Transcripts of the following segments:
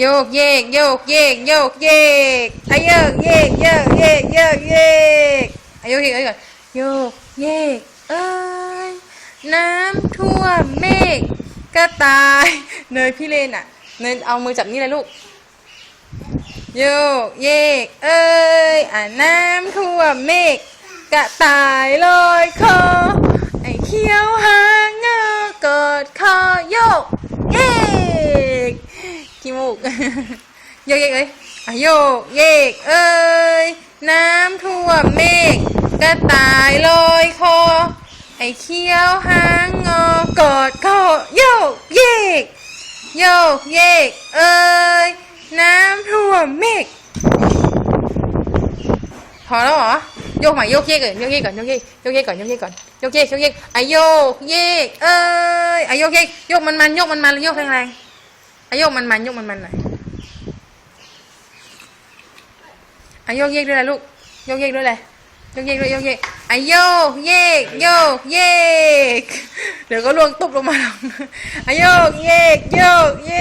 โยกเยกโยกเยกโยกเยกไอะโยกเยกโยกเยกโยกเยกไอะโยกเยกเอ้ยก่อนโยกเยกเอ้ยน้ำท่วมเมฆก็ตายเนยพี่เลนอะเนยเอามือจับนี่เลยลูกโยกเยกเอ้ยอะน้ำท่วมเมฆกะตายลอยคอไอ้เขียวหางเงากอดคอโยกเยกขี้มูก โยกเยกเอ้ยโยกเยกเอ้ยน้ำท่วมเมฆกระต่ายลอยคอ ไอ้เขี้ยวหางงอกอดคอโยกเยกโยกเยกเอ้ยน้ำท่วมเมฆพอแล้วเหรอโยกใหม่โยกเยกก่อนโยกเยกก่อนโยกเยกโยกเยกก่อนโยกเยกก่อนโยกเยกโยกเยกอโยกเยกเอ้ยไอโยกเยกโยกมันมันโยกมันมันโยกแรงแรงๆ อะโยกมันมันยกมันมันหน่อยอะโยกเยกด้วยอะลูกยกเยกด้วยอะไรโยกเยกด้วยยกเยกอะโยกเยกโยกเยกเดี๋ยวก็ล่วงตุบลงมาอกอะโยกเยกโยกเย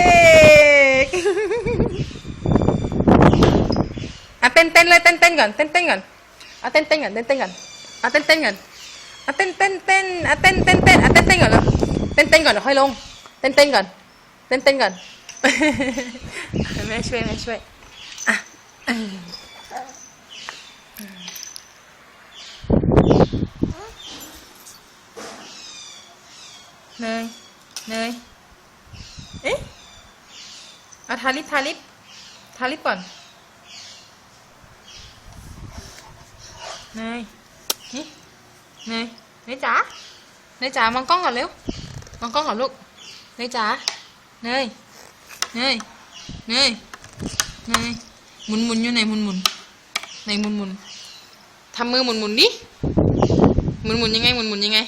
กอะเต้นเต้นเลยเต้นเต้นก่อนเต้นเต้นก่อนเอาเต้นเต้นก่อนเต้นเต้นก่อนเอาเต้นเต้นก่อนเอาเต้นเต้นเต้นเอาเต้นเต้นเต้นเอาเต้นเต้นก่อนแล้วเต้นเต้นก่อนเดี๋ยวค่อยลง เต้นเต้นก่อน เต้นเต้นก่อน แม่ช่วยแม่ช่วยอะเออเนยเนยเอ๊ะเอาทาลิปทาลิปทาลิปก่อนเนยนี่เนยเนยจ๋าเนยจ๋ามองกล้องก่อนเร็วมองกล้องก่อนลูกเนยจ๋า เนยเนยเนยเนยหมุนหมุนอยู่ไหนหมุนหมุนไหนหมุนหมุนทำมือหมุนหมุนดิหมุนหมุนยังไงหมุนหมุนยังไง